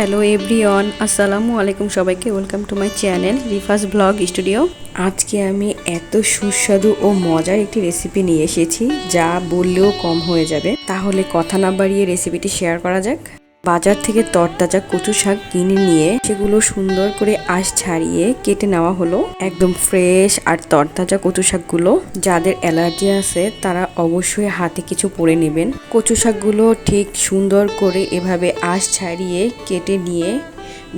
Hello everyone, আসসালামু আলাইকুম সবাইকে, welcome to my channel Rifas blog studio. আজকে আমি এত সুস্বাদু ও মজার একটি রেসিপি নিয়ে এসেছি, যা বললেও কম হয়ে যাবে। তাহলে কথা না বাড়িয়ে রেসিপিটি শেয়ার করা যাক। বাজার থেকে তরতাজা কচু শাক কিনে নিয়ে সেগুলো সুন্দর করে আঁশ ছাড়িয়ে কেটে নেওয়া হলো। একদম ফ্রেশ আর তরতাজা কচু শাকগুলো। যাদের অ্যালার্জি আছে, তারা অবশ্যই হাতে কিছু পরে নেবেন। কচু শাকগুলো ঠিক সুন্দর করে এভাবে আঁশ ছাড়িয়ে কেটে নিয়ে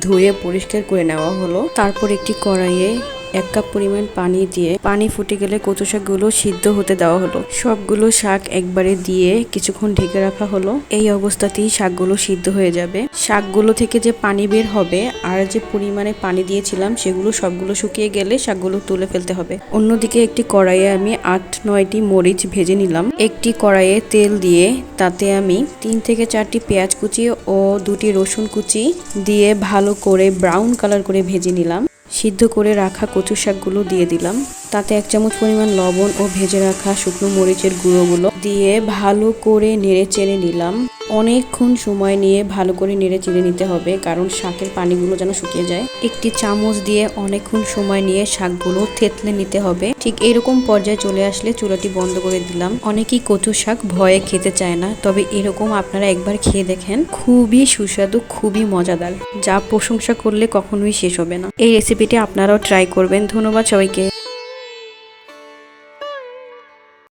ধুয়ে পরিষ্কার করে নেওয়া হলো। তারপর একটি কড়াইয়ে এক কাপ পরিমাণ পানি দিয়ে পানি ফুটে গেলে কচু শাকগুলো সিদ্ধ হতে দেওয়া হলো। সবগুলো শাক একবারে দিয়ে কিছুক্ষণ ঢেকে রাখা হলো। এই অবস্থাতেই শাকগুলো সিদ্ধ হয়ে যাবে। শাকগুলো থেকে যে পানি বের হবে আর যে পরিমাণে পানি দিয়েছিলাম সেগুলো সবগুলো শুকিয়ে গেলে শাকগুলো তুলে ফেলতে হবে। অন্যদিকে একটি কড়াইয়ে আমি আট নয়টি মরিচ ভেজে নিলাম। একটি কড়াইয়ে তেল দিয়ে তাতে আমি তিন থেকে চারটি পেঁয়াজ কুচি ও দুটি রসুন কুচি দিয়ে ভালো করে ব্রাউন কালার করে ভেজে নিলাম। সিদ্ধ করে রাখা কচু শাকগুলো দিয়ে দিলাম। তাতে এক চামচ পরিমাণ লবণ ও ভেজে রাখা শুকনো মরিচের গুঁড়োগুলো দিয়ে ভালো করে নেড়ে চেড়ে নিলাম। অনেকক্ষণ সময় নিয়ে ভালো করে নেড়ে চেড়ে নিতে হবে, কারণ শাকের পানিগুলো যেন শুকিয়ে যায়। একটি চামচ দিয়ে অনেকক্ষণ সময় নিয়ে শাকগুলো থেতলে নিতে হবে। ঠিক এরকম পর্যায়ে চলে আসলে চুলাটি বন্ধ করে দিলাম। অনেকেই কচু শাক ভয়ে খেতে চায় না, তবে এরকম আপনারা একবার খেয়ে দেখেন। খুবই সুস্বাদু, খুবই মজাদার। যা প্রশংসা করলে কখনোই শেষ হবে না। এই রেসিপিটি আপনারাও ট্রাই করবেন। ধন্যবাদ সবাইকে।